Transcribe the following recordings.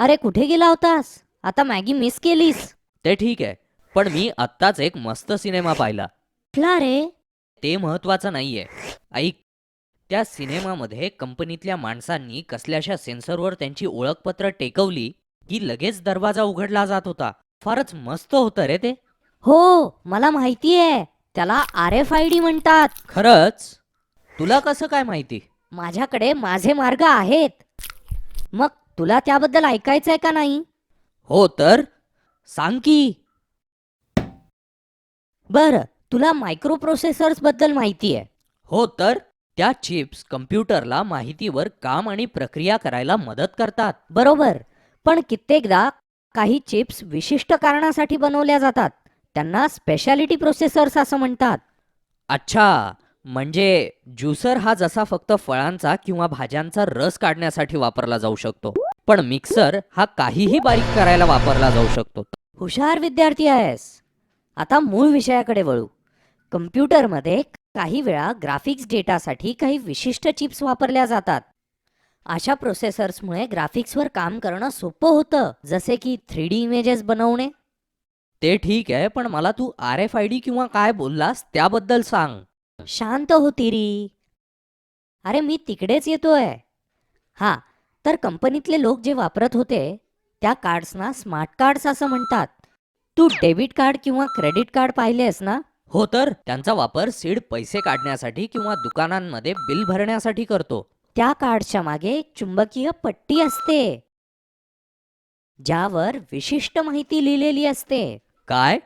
अरे कुठे गेला होतास? आता मॅगी मिस केलीस. ते ठीक आहे पण मी आत्ताच एक मस्त सिनेमा पाहिला. कुठला रे? ते महत्वाचं नाहीये. ऐक त्या सिनेमामध्ये कंपनीतल्या माणसांनी कसल्याशा सेन्सरवर त्यांची ओळखपत्र टेकवली की लगेच दरवाजा उघडला जात होता. फारच मस्त होतं रे ते. हो मला माहिती आहे त्याला आर एफ आय डी म्हणतात. खरंच? तुला कसं काय माहिती? माझ्याकडे माझे मार्ग आहेत. मग तुला त्याबद्दल ऐकायचंय का नाही? हो तर? सांग की. बरं तुला मायक्रो प्रोसेसर्सबद्दल माहिती आहे हो तर? त्या चिप्स कम्प्युटरला माहितीवर काम आणि प्रक्रिया करायला मदत करतात. बरोबर पण कित्येकदा काही चिप्स विशिष्ट कारणासाठी बनवल्या जातात. त्यांना स्पेशालिटी प्रोसेसर्स असं म्हणतात. अच्छा म्हणजे ज्युसर हा जसा फक्त फळांचा किंवा भाज्यांचा रस काढण्यासाठी वापरला जाऊ शकतो पण मिक्सर हा काहीही बारीक करायला वापरला जाऊ शकतो. हुशार विद्यार्थी आहेस. आता मूळ विषयाकडे वळू. कम्प्युटरमध्ये काही वेळा ग्राफिक्स डेटासाठी काही विशिष्ट चिप्स वापरल्या जातात. अशा प्रोसेसर्समुळे ग्राफिक्सवर काम करणं सोपं होतं जसे की थ्री डी इमेजेस बनवणे. ते ठीक आहे पण मला तू आर एफ आय डी किंवा काय बोललास त्याबद्दल सांग. शांत होती री. अरे मी तिकडेच येतोय. हा तर कंपनीतले लोक जे वापरत होते त्या कार्ड्सना स्मार्ट कार्ड्स असं म्हणतात. तू डेबिट कार्ड किंवा क्रेडिट कार्ड पाहिलेस ना? हो तर त्यांचा वापर सीड पैसे काढण्यासाठी किंवा दुकानांमध्ये बिल भरण्यासाठी करतो. त्या कार्डच्या मागे एक चुंबकीय पट्टी असते. ज्यावर विशिष्ट माहिती लिहिलेली असते. काय?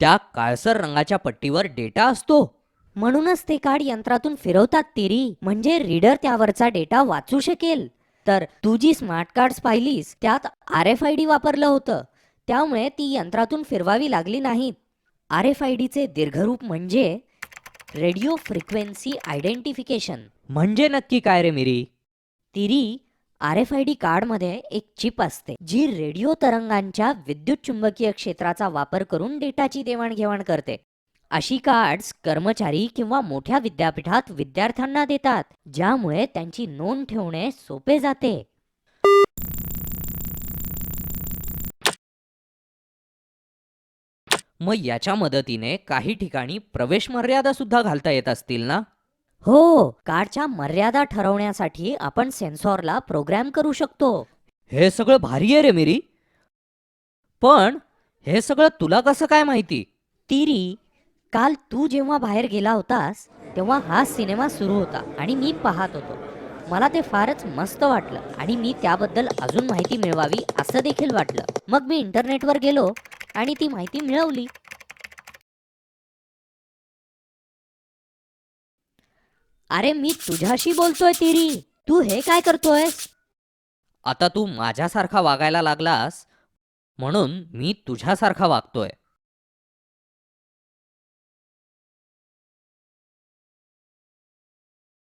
त्या काळसर रंगाच्या पट्टीवर डेटा असतो? म्हणूनच ते कार्ड यंत्रातून फिरवतात तिरी. म्हणजे रीडर त्यावरचा डेटा वाचू शकेल. तर तू जी स्मार्ट कार्ड्स पाहिलीस त्यात आर एफ आय डी वापरलं होतं. त्यामुळे ती यंत्रातून फिरवावी लागली नाहीत. आर एफ आय डीचे दीर्घरूप म्हणजे रेडिओ फ्रिक्वेन्सी आयडेंटिफिकेशन म्हणजे नक्की काय रे मिरी? तिरी आर एफ आय डी कार्डमध्ये एक चिप असते जी रेडिओ तरंगांच्या विद्युत चुंबकीय क्षेत्राचा वापर करून डेटाची देवाणघेवाण करते. अशी कार्ड्स कर्मचारी किंवा मोठ्या विद्यापीठात विद्यार्थ्यांना देतात ज्यामुळे त्यांची नोंद ठेवणे सोपे जाते. मग याच्या मदतीने काही ठिकाणी प्रवेश मर्यादा सुद्धा घालता येत असतील ना? हो कार्डच्या मर्यादा ठरवण्यासाठी आपण सेन्सॉरला प्रोग्राम करू शकतो. हे सगळं भारी आहे रे मिरी. पण हे सगळं तुला कसं काय माहिती? तिरी काल तू जेव्हा बाहेर गेला होतास तेव्हा हा सिनेमा सुरू होता आणि मी पाहत होतो. मला ते फारच मस्त वाटलं आणि मी त्याबद्दल अजून माहिती मिळवावी असं देखील वाटलं. मग मी इंटरनेटवर गेलो आणि ती माहिती मिळवली. अरे मी तुझ्याशी बोलतोय तिरी. तू हे काय करतोयस? आता तू माझ्यासारखा वागायला लागलास म्हणून मी तुझ्यासारखा वागतोय.